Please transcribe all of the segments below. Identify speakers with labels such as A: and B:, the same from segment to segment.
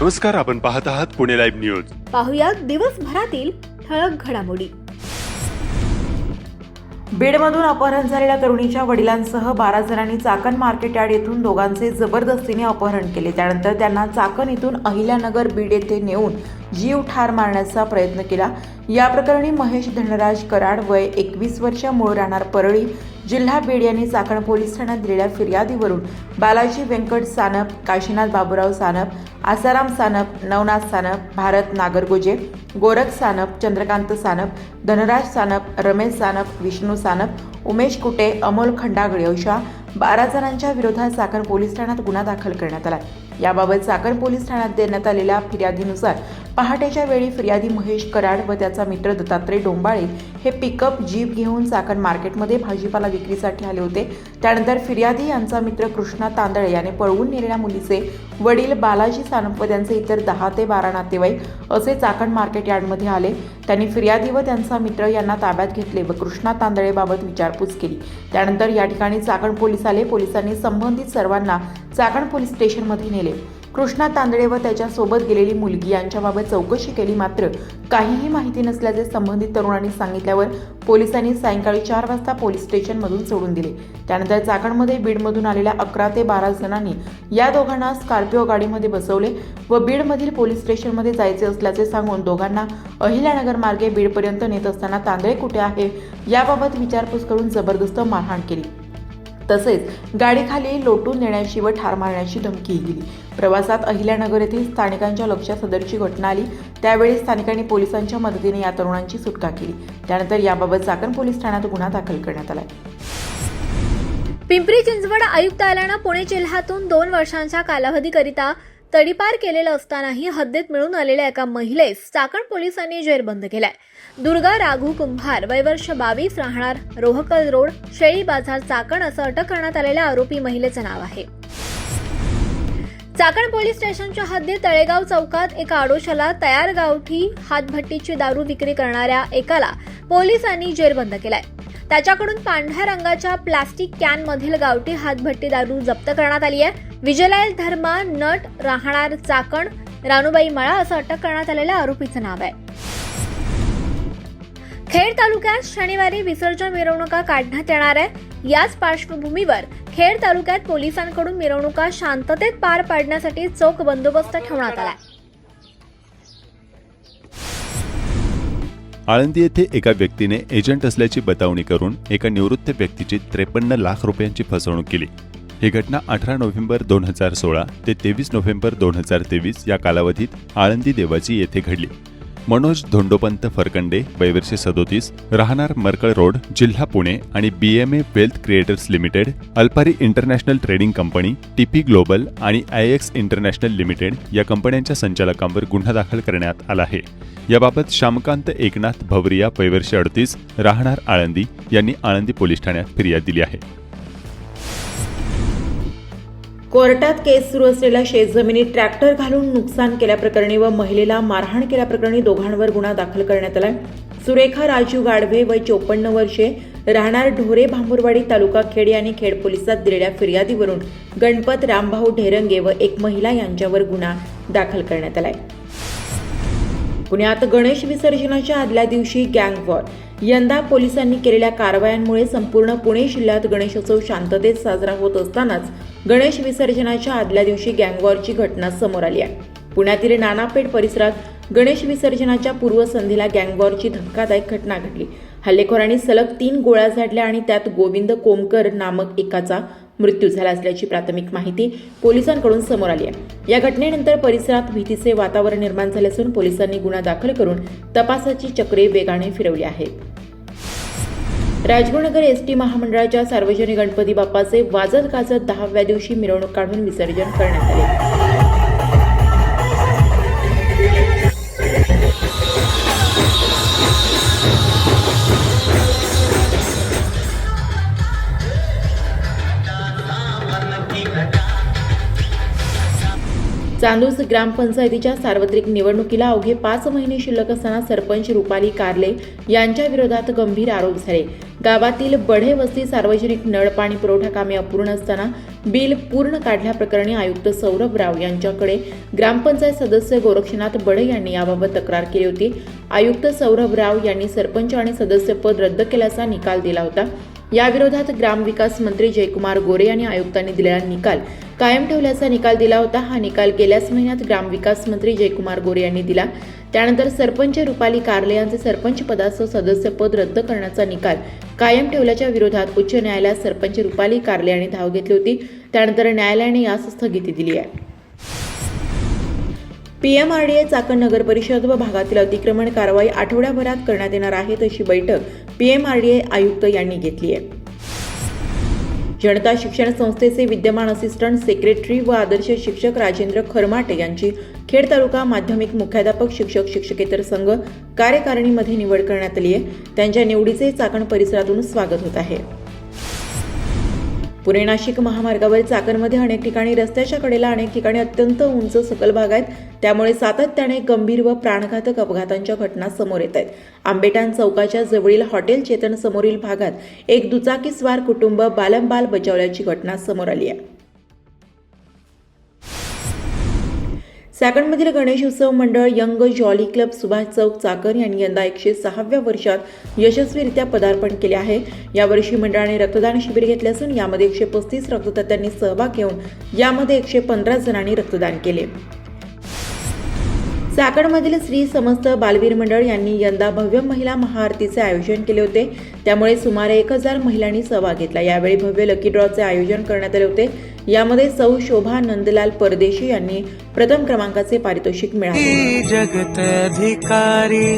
A: नमस्कार आपण पाहत आहात पुणे लाईव्ह न्यूज.
B: पाहुयात दिवसभरातील ठळक घडामोडी.
C: बीडमधून अपहरण झालेल्या तरुणीच्या वडिलांसह बारा जणांनी चाकण मार्केट यार्ड येथून दोघांचे जबरदस्तीने अपहरण केले. त्यानंतर त्यांना चाकण येथून अहिल्यानगर बीड येथे नेऊन जीव ठार मारण्याचा प्रयत्न केला. या प्रकरणी महेश धनराज कराड वय एकवीस वर्ष मूळ राहणार परळी जिल्हा बीड यांनी चाकण पोलीस ठाण्यात दिलेल्या फिर्यादीवरून बालाजी व्यंकट सानप काशीनाथ बाबूराव सानप आसाराम सानप नवनाथ सानप भारत नागरगोजे गोरख सानप चंद्रकांत सानप धनराज सानप रमेश सानप विष्णू सानप उमेश कुटे अमोल खंडागळे अशा बारा जणांच्या विरोधात साखर पोलीस ठाण्यात गुन्हा दाखल करण्यात आला याबाबत साखर पोलीस ठाण्यात देण्यात आलेल्या फिर्यादीनुसार पहाटेच्या वेळी फिर्यादी महेश कराड व त्याचा मित्र दत्तात्रय डोंबाळे हे पिकअप जीप घेऊन चाकण मार्केटमध्ये भाजीपाला विक्रीसाठी आले होते. त्यानंतर फिर्यादी यांचा मित्र कृष्णा तांदळे याने पळवून नेलेल्या मुलीचे वडील बालाजी सानप व त्यांचे इतर दहा ते बारा नातेवाईक असे चाकण मार्केट यार्डमध्ये आले. त्यांनी फिर्यादी व त्यांचा मित्र यांना ताब्यात घेतले व कृष्णा तांदळेबाबत विचारपूस केली. त्यानंतर या ठिकाणी चाकण पोलीस आले. पोलिसांनी संबंधित सर्वांना चाकण पोलीस स्टेशनमध्ये नेले. कृष्णा तांदळे व त्याच्यासोबत गेलेली मुलगी यांच्याबाबत चौकशी केली मात्र काहीही माहिती नसल्याचे संबंधित तरुणांनी सांगितल्यावर पोलिसांनी सायंकाळी चार वाजता पोलीस स्टेशनमधून सोडून दिले. त्यानंतर चाकणमध्ये बीडमधून आलेल्या अकरा ते बारा जणांनी या दोघांना स्कॉर्पिओ गाडीमध्ये बसवले व बीडमधील पोलीस स्टेशनमध्ये जायचे असल्याचे सांगून दोघांना अहिल्यानगर मार्गे बीडपर्यंत नेत असताना तांदळे कुठे आहे याबाबत विचारपूस करून जबरदस्त मारहाण केली. तसेच गाडीखाली लोटून नेण्याची व ठार मारण्याची धमकीही दिली. प्रवासात अहिल्यानगर येथील स्थानिकांच्या लक्षात सदरची घटना आली. त्यावेळी स्थानिकांनी पोलिसांच्या मदतीने या तरुणांची सुटका केली. त्यानंतर याबाबत चाकण पोलीस ठाण्यात गुन्हा दाखल करण्यात आला
B: पिंपरी चिंचवड आयुक्तालयानं पुणे जिल्ह्यातून दोन वर्षांच्या कालावधीकरिता तडीपार केलेलं असतानाही हद्दीत मिळून आलेल्या एका महिलेस चाकण पोलिसांनी जेरबंद केलाय. दुर्गा राघू कुंभार वयवर्ष बावीस राहणार रोहकल रोड शेळी बाजार चाकण असं अटक करण्यात आलेल्या आरोपी महिलेचं नाव आहे. चाकण पोलीस स्टेशनच्या हद्दीत तळेगाव चौकात एका आडोशाला तयार गावठी हातभट्टीची दारू विक्री करणाऱ्या एकाला पोलिसांनी जेरबंद केलाय. त्याच्याकडून पांढऱ्या रंगाच्या प्लास्टिक कॅनमधील गावठी हातभट्टी दारू जप्त करण्यात आली आहे. विजयलाल धर्मा नट राहणार चाकण रानूबाई मळा असं अटक करण्यात आलेल्या आरोपीचं नाव आहे. खेड तालुक्यात शनिवारी विसर्जन मिरवणुका काढण्यात येणार आहे. याच पार्श्वभूमीवर खेड तालुक्यात पोलिसांकडून मिरवणुका शांततेत पार पाडण्यासाठी चोख बंदोबस्त ठेवण्यात आला आहे.
A: आळंदी येथे एका व्यक्तीने एजंट असल्याची बतावणी करून एका निवृत्त व्यक्तीची त्रेपन्न लाख रुपयांची फसवणूक केली. ही घटना अठरा नोव्हेंबर दोन हजार सोळा ते तेवीस नोव्हेंबर दोन हजार तेवीस या कालावधीत आळंदी देवाची येथे घडली. मनोज धोंडोपंत फरकंडे वयवर्षे सदोतीस राहणार मरकळ रोड जिल्हा पुणे आणि B M A wealth creators limited Alpari international trading company TP global आणि आय एक्स इंटरनॅशनल लिमिटेड या कंपन्यांच्या संचालकांवर गुन्हा दाखल करण्यात आला आहे. याबाबत श्यामकांत एकनाथ भवरिया वयवर्षे अडतीस राहणार आळंदी यांनी आळंदी पोलीस ठाण्यात फिर्याद दिली आहे.
C: कोर्टात केस सुरू असलेल्या शेतजमिनीत ट्रॅक्टर घालून नुकसान केल्याप्रकरणी व महिलेला मारहाण केल्याप्रकरणी दोघांवर गुन्हा दाखल करण्यात आला सुरेखा राजू गाढवे वय चोपन्न वर्षे राहणार ढोरे भांबुरवाडी तालुका खेड यांनी खेड पोलिसात दिलेल्या फिर्यादीवरून गणपत रामभाऊ ढेरंगे व एक महिला यांच्यावर गुन्हा दाखल करण्यात आलाय. पुण्यात गणेश विसर्जनाच्या आदल्या दिवशी गँग वॉर. यंदा पोलिसांनी केलेल्या कारवायांमुळे संपूर्ण पुणे जिल्ह्यात गणेशोत्सव शांततेत साजरा होत असतानाच गणेश विसर्जनाच्या आदल्या दिवशी गँगवॉरची घटना समोर आली आहे. पुण्यातील नानापेठ परिसरात गणेश विसर्जनाच्या पूर्वसंध्येला गँगवॉरची धक्कादायक घटना घडली. हल्लेखोरांनी सलग तीन गोळ्या झाडल्या आणि त्यात गोविंद कोमकर नामक एकाचा मृत्यू झाला असल्याची प्राथमिक माहिती पोलिसांकडून समोर आली आहे. या घटनेनंतर परिसरात भीतीचे वातावरण निर्माण झाले असून पोलिसांनी गुन्हा दाखल करून तपासाची चक्रे वेगाने फिरवली आहेत. राजगुरुनगर एस टी महामंडळाच्या सार्वजनिक गणपती बाप्पाचे वाजत गाजत दहाव्या दिवशी मिरवणूक काढून विसर्जन करण्यात आले. चांदूस ग्रामपंचायतीच्या सार्वत्रिक निवडणुकीला अवघे पाच महिने शिल्लक असताना सरपंच रुपाली कारले यांच्या विरोधात गंभीर आरोप झाले. गावातील बढे वस्ती सार्वजनिक नळ पाणी पुरवठा कामे अपूर्ण असताना बिल पूर्ण काढल्याप्रकरणी आयुक्त सौरभ राव यांच्याकडे ग्रामपंचायत सदस्य गोरक्षनाथ बढे यांनी याबाबत तक्रार केली होती. आयुक्त सौरभ राव यांनी सरपंच आणि सदस्यपद रद्द केल्याचा निकाल दिला होता. याविरोधात ग्रामविकास मंत्री जयकुमार गोरे यांनी आयुक्तांनी दिलेला निकाल कायम ठेवल्याचा निकाल दिला होता. हा निकाल गेल्याच महिन्यात ग्रामविकास मंत्री जयकुमार गोरे यांनी दिला. त्यानंतर सरपंच रुपाली कारले यांचे सरपंच पदाचं सदस्यपद रद्द करण्याचा निकाल कायम ठेवल्याच्या विरोधात उच्च न्यायालयात सरपंच रुपाली कारले यांनी धाव घेतली होती. त्यानंतर न्यायालयाने यास स्थगिती दिली आहे. पीएमआरडीए चाकण नगर परिषद व भागातील अतिक्रमण कारवाई आठवड्याभरात करण्यात येणार आहे तशी बैठक पीएमआरडीए आयुक्त यांनी घेतली आहे. जनता शिक्षण संस्थेचे विद्यमान असिस्टंट सेक्रेटरी व आदर्श शिक्षक राजेंद्र खरमाटे यांची खेड तालुका माध्यमिक मुख्याध्यापक शिक्षक शिक्षकेतर संघ कार्यकारिणीमध्ये निवड करण्यात आली आहे. त्यांच्या निवडीचे चाकण परिसरातून स्वागत होत आहे. पुणे नाशिक महामार्गावर चाकणमध्ये अनेक ठिकाणी रस्त्याच्या कडेला अनेक ठिकाणी अत्यंत उंच सकल भाग आहेत. त्यामुळे सातत्याने गंभीर व प्राणघातक अपघातांच्या घटना समोर येत आहेत. आंबेटान चौकाच्या जवळील हॉटेल चेतन समोरील भागात एक दुचाकीस्वार कुटुंब बालंबाल बचावल्याची घटना समोर आली आहे. सॅकंडमधील गणेश उत्सव मंडळ young jolly club Subhash Chowk चाकर यांनी यंदा एकशे सहाव्या वर्षात यशस्वीरित्या पदार्पण केले आहे. यावर्षी मंडळाने रक्तदान शिबिर घेतले असून यामध्ये एकशे पस्तीस रक्तदात्यांनी सहभाग घेऊन यामध्ये एकशे पंधरा जणांनी रक्तदान केले. चाकणमधील श्री समस्त बालवीर मंडळ यांनी यंदा भव्य महिला महाआरतीचे आयोजन केले होते. त्यामुळे सुमारे एक हजार महिलांनी सहभाग घेतला. यावेळी भव्य लकी ड्रॉचे आयोजन करण्यात आले होते. यामध्ये सौ शोभा नंदलाल परदेशी यांनी प्रथम क्रमांकाचे पारितोषिक मिळाले.
D: जगत अधिकारी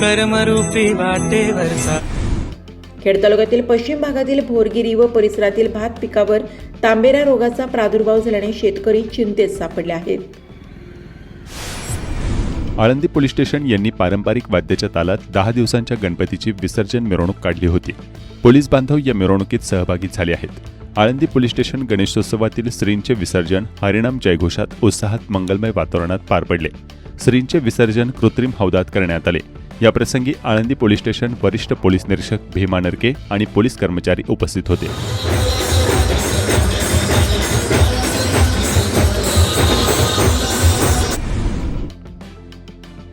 D: कर्मरूपी वाटेवरचा
C: खेड तालुक्यातील पश्चिम भागातील भोरगिरी व परिसरातील भात पिकावर तांबेरा रोगाचा प्रादुर्भाव झाल्याने शेतकरी चिंतेत सापडले आहेत.
A: आळंदी पोलीस स्टेशन यांनी पारंपरिक वाद्याच्या तालात दहा दिवसांच्या गणपतीची विसर्जन मिरवणूक काढली होती. पोलीस बांधव या मिरवणुकीत सहभागी झाले आहेत. आळंदी पोलीस स्टेशन गणेशोत्सवातील श्रींचे विसर्जन हरिणाम जयघोषात उत्साहात मंगलमय वातावरणात पार पडले. श्रींचे विसर्जन कृत्रिम हौदात करण्यात आले. याप्रसंगी आळंदी पोलीस स्टेशन वरिष्ठ पोलीस निरीक्षक भीमा नरके आणि पोलीस कर्मचारी उपस्थित होते.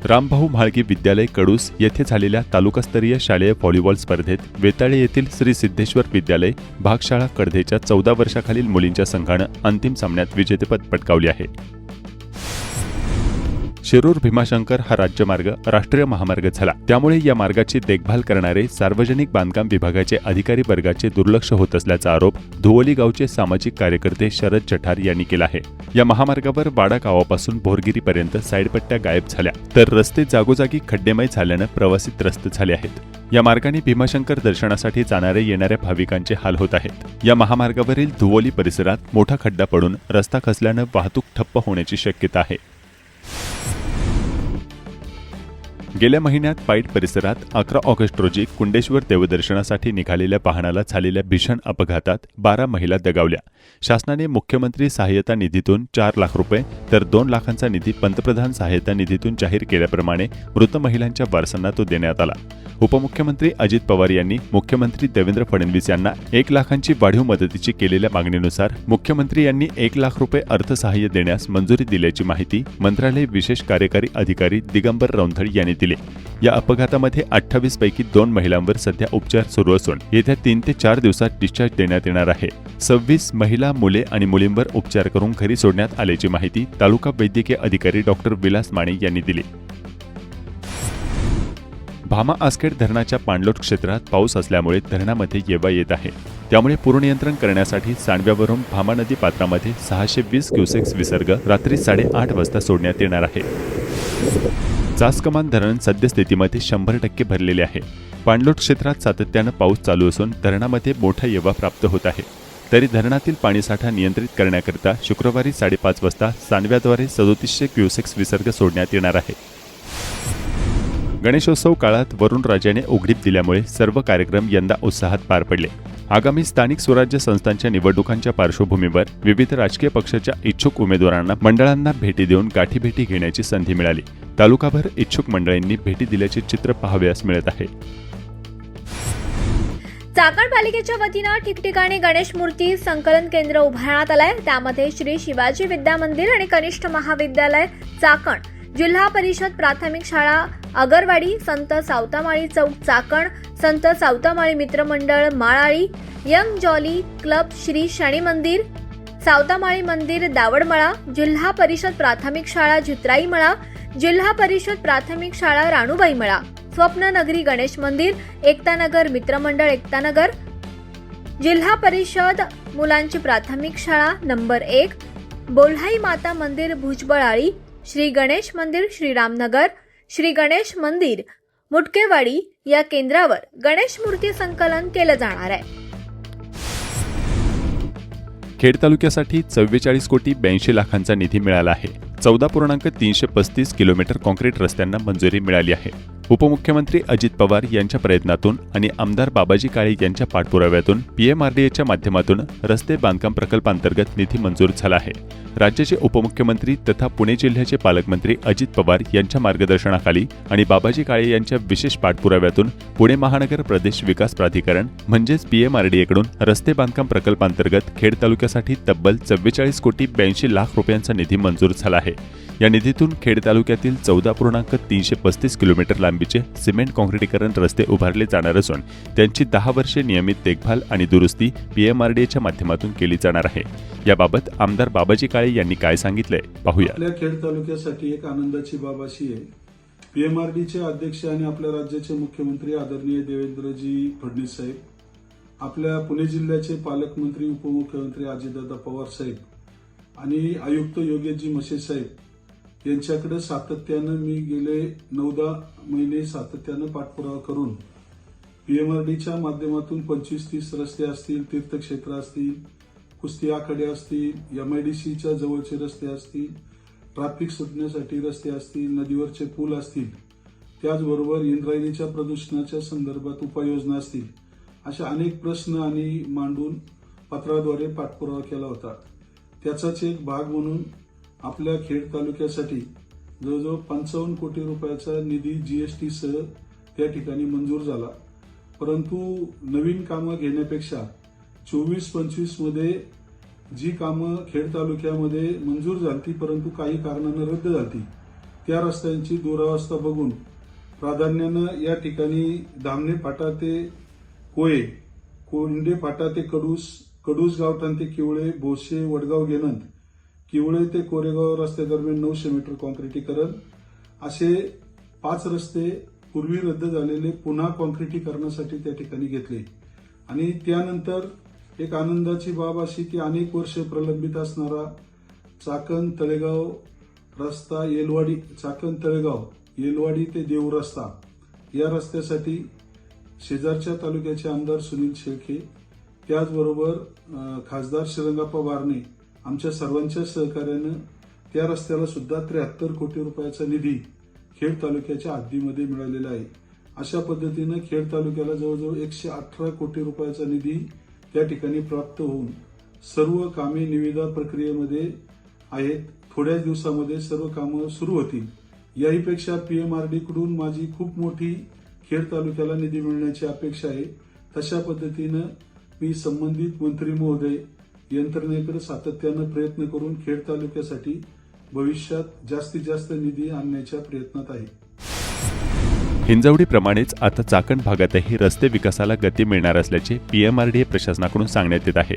A: रामभाऊ म्हाळगी विद्यालय कडूस येथे झालेल्या तालुकास्तरीय शालेय व्हॉलीबॉल स्पर्धेत वेताळे येथील श्री सिद्धेश्वर विद्यालय भागशाळा कडधेच्या चौदा वर्षाखालील मुलींच्या संघानं अंतिम सामन्यात विजेतेपद पटकावले आहे. शिरूर भीमाशंकर हा राज्यमार्ग राष्ट्रीय महामार्ग झाला. त्यामुळे या मार्गाची देखभाल करणारे सार्वजनिक बांधकाम विभागाचे अधिकारी वर्गाचे दुर्लक्ष होत असल्याचा आरोप धुवली गावचे सामाजिक कार्यकर्ते शरद जठार यांनी केला आहे. या महामार्गावर वाडा गावापासून भोरगिरीपर्यंत साईडपट्ट्या गायब झाल्या तर रस्ते जागोजागी खड्डेमय झाल्यानं प्रवासी त्रस्त झाले आहेत. या मार्गाने भीमाशंकर दर्शनासाठी जाणारे येणाऱ्या भाविकांचे हाल होत आहेत. या महामार्गावरील धुवोली परिसरात मोठा खड्डा पडून रस्ता खचल्यानं वाहतूक ठप्प होण्याची शक्यता आहे. गेल्या महिन्यात पाईट परिसरात अकरा ऑगस्ट रोजी कुंडेश्वर देवदर्शनासाठी निघालेल्या वाहनाला झालेल्या भीषण अपघातात बारा महिला दगावल्या. शासनाने मुख्यमंत्री सहाय्यता निधीतून चार लाख रुपये तर दोन लाखांचा निधी पंतप्रधान सहाय्यता निधीतून जाहीर केल्याप्रमाणे मृत महिलांच्या वारसांना तो देण्यात आला. उपमुख्यमंत्री अजित पवार यांनी मुख्यमंत्री देवेंद्र फडणवीस यांना एक लाखांची वाढीव मदतीची केलेल्या मागणीनुसार मुख्यमंत्री यांनी एक लाख रुपये अर्थसहाय्य देण्यास मंजुरी दिल्याची माहिती मंत्रालय विशेष कार्यकारी अधिकारी दिगंबर रौंथळ यांनी दिली. या अपघातामध्ये अठ्ठावीस पैकी दोन महिलांवर सध्या उपचार सुरू असून येत्या तीन ते चार दिवसात डिस्चार्ज देण्यात येणार आहे. सव्वीस महिला मुले आणि मुलींवर उपचार करून घरी सोडण्यात आल्याची माहिती तालुका वैद्यकीय अधिकारी डॉक्टर विलास माने यांनी दिली. भामा आसखेड धरणाच्या पाणलोट क्षेत्रात पाऊस असल्यामुळे धरणामध्ये येवा येत आहे. त्यामुळे पूरनियंत्रण करण्यासाठी सांडव्यावरून भामा नदी पात्रामध्ये सहाशे वीस क्युसेक्स विसर्ग रात्री साडेआठ वाजता सोडण्यात येणार आहे. चासकमान धरण सद्यस्थितीमध्ये शंभर टक्के भरलेले आहे. पाणलोट क्षेत्रात सातत्यानं पाऊस चालू असून धरणामध्ये मोठा येवा प्राप्त होत आहे. तरी धरणातील पाणीसाठा नियंत्रित करण्याकरिता शुक्रवारी साडेपाच वाजता सांडव्याद्वारे सदोतीसशे क्युसेक्स विसर्ग सोडण्यात येणार आहे. गणेशोत्सव काळात वरुण राजाने उघडीप दिल्यामुळे सर्व कार्यक्रम यंदा उत्साहात पार पडले. आगामी स्थानिक स्वराज्य संस्थांच्या निवडणुकांच्या पार्श्वभूमीवर विविध राजकीय पक्षाच्या इच्छुक उमेदवारांना मंडळांना भेटी देऊन गाठीभेटी घेण्याची संधी मिळाली. तालुकाभर इच्छुक मंडळींनी भेटी दिल्याचे चित्र पाहावयास मिळत आहे.
B: चाकण पालिकेच्या वतीनं ठिकठिकाणी गणेश मूर्ती संकलन केंद्र उभारण्यात आलंय. त्यामध्ये श्री शिवाजी विद्या मंदिर आणि कनिष्ठ महाविद्यालय चाकण जिल्हा परिषद प्राथमिक शाळा अगरवाडी संत सावतामाळी चौक चाकण संत सावतामाळी मित्रमंडळ माळाळी young jolly club Shri Shani मंदिर सावतामाळी मंदिर दावडमळा जिल्हा परिषद प्राथमिक शाळा झुत्राई मळा जिल्हा परिषद प्राथमिक शाळा राणूबाई मळा स्वप्ननगरी गणेश मंदिर एकतानगर मित्रमंडळ एकतानगर जिल्हा परिषद मुलांची प्राथमिक शाळा नंबर एक बोल्हाई माता मंदिर भुजबळाळी श्री गणेश मंदिर श्रीरामनगर श्री गणेश मंदिर मुटकेवाडी या केंद्रावर गणेश मूर्ती संकलन केलं जाणार आहे.
A: खेड तालुक्यासाठी चव्वेचाळीस कोटी ब्याऐंशी लाखांचा निधी मिळाला आहे. चौदा पूर्णांक तीनशे पस्तीस किलोमीटर कॉन्क्रीट रस्त्यांना मंजुरी मिळाली आहे. उपमुख्यमंत्री अजित पवार यांच्या प्रयत्नातून आणि आमदार बाबाजी काळे यांच्या पाठपुराव्यातून पीएमआरडीएच्या माध्यमातून रस्ते बांधकाम प्रकल्पांतर्गत निधी मंजूर झाला आहे. राज्याचे उपमुख्यमंत्री तथा पुणे जिल्ह्याचे पालकमंत्री अजित पवार यांच्या मार्गदर्शनाखाली आणि बाबाजी काळे यांच्या विशेष पाठपुराव्यातून पुणे महानगर प्रदेश विकास प्राधिकरण म्हणजेच पीएमआरडीएकडून रस्ते बांधकाम प्रकल्पांतर्गत खेड तालुक्यासाठी तब्बल चव्वेचाळीस कोटी ब्याऐंशी लाख रुपयांचा निधी मंजूर झाला आहे. या निधीतून खेड तालुक्यातील चौदा पूर्णांक तीनशे पस्तीस किलोमीटर लांबीचे सिमेंट काँक्रीटीकरण रस्ते उभारले जाणार असून त्यांची दहा वर्षे नियमित देखभाल आणि दुरुस्ती पीएमआरडीएच्या माध्यमातून केली जाणार आहे. याबाबत आमदार बाबाजी काळे यांनी काय सांगितलंय? पाहूया.
E: आपल्या खेड तालुक्यासाठी एक आनंदाची बाब अशी आहे. पीएमआरडीचे अध्यक्ष आणि आपल्या राज्याचे मुख्यमंत्री आदरणीय देवेंद्रजी फडणवीस साहेब आपल्या पुणे जिल्ह्याचे पालकमंत्री उपमुख्यमंत्री अजितदादा पवार साहेब आणि आयुक्त योगेशजी मशे साहेब यांच्याकडे सातत्यानं मी गेले नऊदा महिने सातत्यानं पाठपुरावा करून पीएमआरडीच्या माध्यमातून पंचवीस तीस रस्ते असतील तीर्थक्षेत्र असतील कुस्ती आखाडे असतील एमआयडीसीच्या जवळचे रस्ते असतील ट्रॅफिक सुटण्यासाठी रस्ते असतील नदीवरचे पूल असतील त्याचबरोबर इंद्रायणीच्या प्रदूषणाच्या संदर्भात उपाययोजना असतील असे अनेक प्रश्न आणि मांडून पत्राद्वारे पाठपुरावा केला होता. त्याचाच एक भाग म्हणून आपल्या खेड तालुक्यासाठी जवळजवळ पंचावन्न कोटी रुपयाचा निधी जीएसटीसह त्या ठिकाणी मंजूर झाला. परंतु नवीन कामं घेण्यापेक्षा चोवीस पंचवीसमध्ये जी कामं खेड तालुक्यामध्ये मंजूर झाली परंतु काही कारणानं रद्द झाली त्या रस्त्यांची दुरावस्था बघून प्राधान्यानं या ठिकाणी धामणे फाटा ते कोये कोंडे फाटा ते कडूस कडूसगाव गावठाण ते किवळे भोसे वडगाव गेनंत किवळे ते कोरेगाव रस्त्यादरम्यान नऊशे मीटर कॉन्क्रिटीकरण असे पाच रस्ते पूर्वी रद्द झालेले पुन्हा कॉन्क्रिटीकरणासाठी त्या ठिकाणी घेतले. आणि त्यानंतर एक आनंदाची बाब अशी की अनेक वर्ष प्रलंबित असणारा चाकण तळेगाव रस्ता येलवाडी चाकण तळेगाव येलवाडी ते देव रस्ता या रस्त्यासाठी शेजारच्या तालुक्याचे आमदार सुनील शेळके त्याचबरोबर खासदार श्रीरंगाप्पा बारणे आमच्या सर्वांच्या सहकार्यानं त्या रस्त्याला सुद्धा त्र्याहत्तर कोटी रुपयाचा निधी खेड तालुक्याच्या हद्दीमध्ये मिळालेला आहे. अशा पद्धतीनं खेड तालुक्याला जवळजवळ एकशे अठरा कोटी रुपयाचा निधी त्या ठिकाणी प्राप्त होऊन सर्व कामे निविदा प्रक्रियेमध्ये आहेत. थोड्याच दिवसामध्ये सर्व कामं सुरू होतील. याहीपेक्षा पी एम आर डीकडून माझी खूप मोठी खेड तालुक्याला निधी मिळण्याची अपेक्षा आहे. तशा पद्धतीनं मी संबंधित मंत्री महोदय यंत्रणेकडे सातत्यानं प्रयत्न करून खेड तालुक्यासाठी भविष्यात जास्तीत जास्त निधी आणण्याच्या प्रयत्नात आहे.
A: हिंजवडीप्रमाणेच आता चाकण भागातही रस्ते विकासाला गती मिळणार असल्याचे पीएमआरडीए प्रशासनाकडून सांगण्यात येत आहे.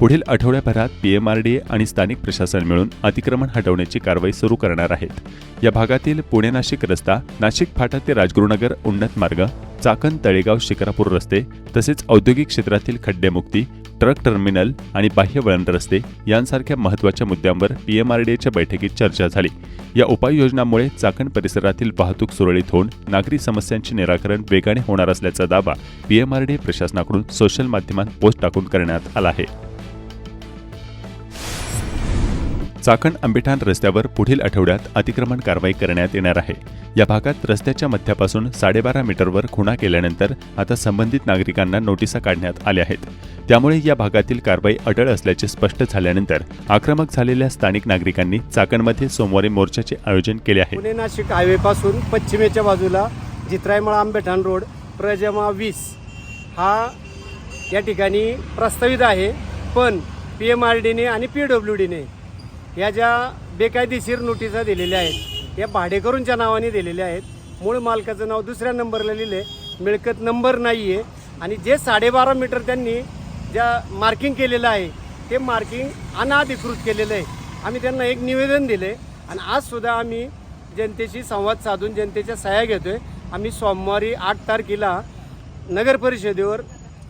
A: पुढील आठवड्याभरात पीएमआरडीए आणि स्थानिक प्रशासन मिळून अतिक्रमण हटवण्याची कारवाई सुरू करणार आहेत. या भागातील पुणे नाशिक रस्ता नाशिक फाटा ते राजगुरुनगर उन्नत मार्ग चाकण तळेगाव शिक्रापूर रस्ते तसेच औद्योगिक क्षेत्रातील खड्डेमुक्ती ट्रक टर्मिनल आणि बाह्य वळण रस्ते यांसारख्या महत्त्वाच्या मुद्द्यांवर पीएमआरडीएच्या बैठकीत चर्चा झाली. या उपाययोजनांमुळे चाकण परिसरातील वाहतूक सुरळीत होऊन नागरी समस्यांचे निराकरण वेगाने होणार असल्याचा दावा पीएमआरडीए प्रशासनाकडून सोशल माध्यमात पोस्ट टाकून करण्यात आला आहे. चाकण आंबेठाण रस्त्यावर पुढील आठवड्यात अतिक्रमण कारवाई करण्यात येणार आहे. या भागात रस्त्याच्या मध्यापासून साडेबारा मीटरवर खुणा केल्यानंतर आता संबंधित नागरिकांना नोटिसा काढण्यात आल्या आहेत. त्यामुळे या भागातील कारवाई अटळ असल्याचे स्पष्ट झाल्यानंतर आक्रमक झालेल्या स्थानिक नागरिकांनी चाकणमध्ये सोमवारी मोर्चाचे आयोजन केले आहे.
F: पुणे नाशिक हायवेपासून पश्चिमेच्या बाजूला जित्रायमळा आंबेठाण रोड प्रजमा वीस हा या ठिकाणी प्रस्तावित आहे. पण पी एम आर डीने आणि पी डब्ल्यू डीने या ज्या बेकायदेशीर नोटिसा दिलेल्या आहेत या भाडेकरूंच्या नावाने दिलेल्या आहेत मूळ मालकाचं नाव दुसऱ्या नंबरला लिहिलं आहे मिळकत नंबर नाही आहे आणि जे साडेबारा मीटर त्यांनी ज्या मार्किंग केलेलं आहे ते मार्किंग अनाधिकृत केलेलं आहे. आम्ही त्यांना एक निवेदन दिले आणि आजसुद्धा आम्ही जनतेशी संवाद साधून जनतेच्या सह्या आहे आम्ही सोमवारी आठ तारखेला नगर परिषदेवर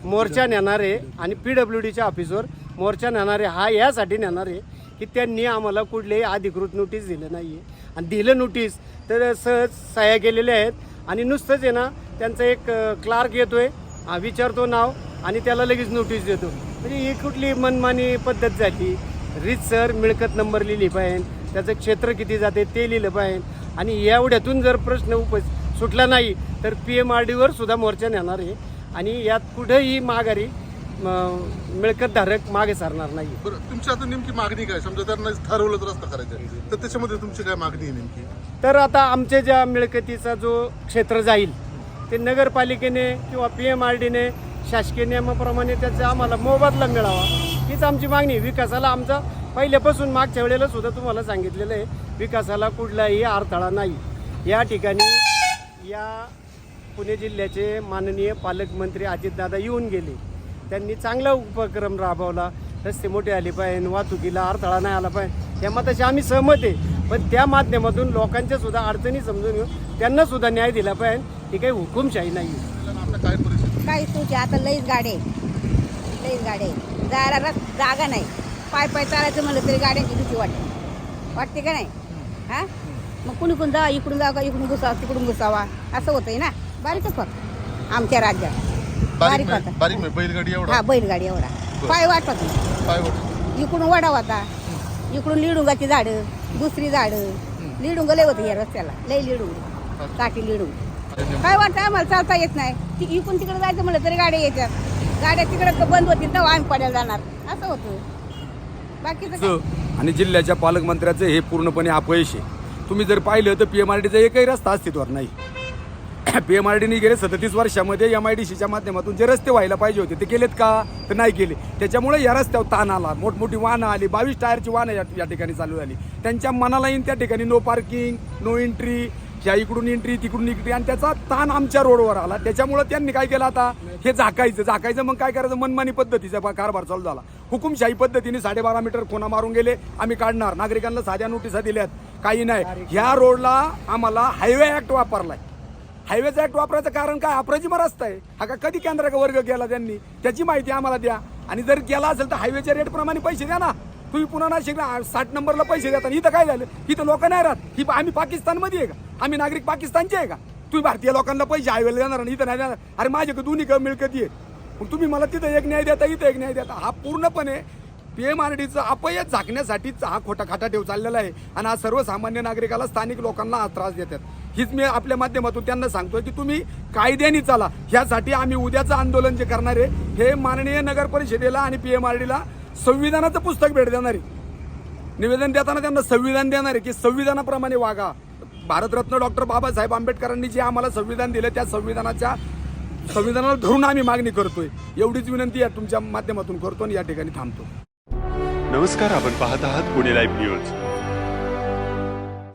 F: मोर्चा नेणार आहे आणि पी डब्ल्यू डीच्या ऑफिसवर मोर्चा नेणार आहे. हा यासाठी नेणार आहे. की त्यांनी आम्हाला कुठलेही अधिकृत नोटीस दिलं नाही आहे आणि दिलं नोटीस तर सहज सह्या केलेल्या आहेत. आणि नुसतंच आहे ना त्यांचा एक क्लार्क येतोय हा, विचारतो नाव आणि त्याला लगेच नोटीस देतो. म्हणजे ही कुठली मनमानी पद्धत झाली? रीतसर मिळकत नंबर लिहिली पाहिजे. त्याचं क्षेत्र किती जाते ते लिहिलं पाहिजे. आणि एवढ्यातून जर प्रश्न उप सुटला नाही तर पी एम आर डीवर सुद्धा मोर्चा नेणार आहे. आणि यात कुठंही माघारी मिळकतधारक मागे सारणार नाही.
G: बरं तुमची आता नेमकी मागणी काय? समजा त्यांना ठरवलं तर रस्ता करायचा आहे. तर त्याच्यामध्ये तुमची काय मागणी आहे नेमकी?
F: तर आता आमच्या ज्या मिळकतीचा जो क्षेत्र जाईल ते नगरपालिकेने किंवा पी एम आर डीने शासकीय नियमाप्रमाणे त्याचा आम्हाला मोबदला मिळावा हीच आमची मागणी आहे. विकासाला आमचा पहिल्यापासून मागच्या वेळेला सुद्धा तुम्हाला सांगितलेलं आहे विकासाला कुठलाही अडथळा नाही. या ठिकाणी या पुणे जिल्ह्याचे माननीय पालकमंत्री अजितदादा येऊन गेले. त्यांनी चांगला उपक्रम राबवला. रस्ते मोठे आले पाहिजे वाहतुकीला अडथळा नाही आला पाहिजे. या मताशी आम्ही सहमत आहे. पण त्या माध्यमातून लोकांच्या सुद्धा अडचणी समजून घेऊन त्यांना सुद्धा न्याय दिला पाहिजे. ही काही हुकुमशाही नाही
H: काही तुझे आता लईच गाडे लईच गाडे जायला जागा नाही. पाय पाय चालायचं म्हणलं तरी गाड्यांची भीती वाटते. वाटते का नाही? हा? मग कुणी कोण जा इकडून जा का इकडून घुसावा तिकडून घुसावा? असं होतंय ना? बारीकच फक्त आमच्या राज्यात.
G: बारीक बैलगाडी
H: हा
G: एवढा
H: बैलगाडी एवढा. पाय.
G: पाय वाटत
H: इकडून वडा होता. इकडून लिडुंगाची झाडं दुसरी झाडं. लिडुंग लय होतं या रस्त्याला. लय लिडुंग. काठी लिडुंग. काय वाटतं आम्हाला? चालता येत नाही. ती इकडून तिकडे जायचं म्हणलं तरी गाड्या येतात गाड्या तिकडे बंद होतील तेव्हा आम्ही पडायला जाणार. असं होतं. बाकीचं काय?
I: आणि जिल्ह्याच्या पालकमंत्र्याचं हे पूर्णपणे अपयश आहे. तुम्ही जर पाहिलं तर पी एम आर डीचा एकही रस्ता अस्तित्वात नाही. पी एम आर डीने गेले सदतीस वर्षामध्ये एम आय डी सीच्या माध्यमातून जे रस्ते व्हायला पाहिजे होते ते केलेत का? तर नाही केले. त्याच्यामुळे या रस्त्यावर ताण आला. मोठमोठी वाहनं आली बावीस टायरची वाहनं या या ठिकाणी चालू झाली. त्यांच्या मनाला येईन त्या ठिकाणी नो पार्किंग नो एंट्री ह्या इकडून एंट्री तिकडून इकडे आणि त्याचा ताण आमच्या रोडवर आला. त्याच्यामुळे त्यांनी काय केलं आता? हे झाकायचं. झाकायचं मग काय करायचं? मनमानी पद्धतीचा कारभार चालू झाला. हुकुमशाही पद्धतीने साडेबारा मीटर खुना मारून गेले. आम्ही काढणार. नागरिकांना साध्या नोटिसा दिल्यात. काही नाही. ह्या रोडला आम्हाला हायवे ऍक्ट वापरलाय. हायवेचा ऍक्ट वापरायचं कारण काय? अप्रजिमा रस्ता आहे हा का कधी केंद्राचा वर्ग केला त्यांनी? त्याची माहिती आम्हाला द्या. आणि जर केला असेल तर हायवेच्या रेट प्रमाणे पैसे द्या ना. तुम्ही पुन्हा नाशिकला साठ नंबरला पैसे देता इथं काय झालं? इथं लोक नाही राहत. ही आम्ही पाकिस्तानमध्ये आहे का? आम्ही नागरिक पाकिस्तानचे आहे का? तुम्ही भारतीय लोकांना पैसे हायवेला देणार आणि इथं नाही देणार? अरे माझे दोन्ही क- मिळकती आहे? मग तुम्ही मला तिथं एक न्याय देता इथं एक न्याय देता. हा पूर्णपणे पी एम आर डीचं अपयश झाकण्यासाठीच हा खोटा खाटा ठेव चाललेला आहे. आणि हा सर्वसामान्य नागरिकाला स्थानिक लोकांना हा त्रास देतात. हीच मी आपल्या माध्यमातून त्यांना सांगतोय की तुम्ही कायद्याने चाला. ह्यासाठी आम्ही उद्याचं आंदोलन जे करणार आहे हे माननीय नगर परिषदेला आणि पी एम आर डीला संविधानाचं पुस्तक भेट देणार आहे. निवेदन देताना त्यांना संविधान देणार आहे की संविधानाप्रमाणे वागा. भारतरत्न डॉक्टर बाबासाहेब आंबेडकरांनी जे आम्हाला संविधान दिलं त्या संविधानाच्या संविधानाला धरून आम्ही मागणी करतोय. एवढीच विनंती या तुमच्या माध्यमातून करतो आणि या ठिकाणी थांबतो.
A: नमस्कार आपण पाहत आहात पुणे लाईव्ह न्यूज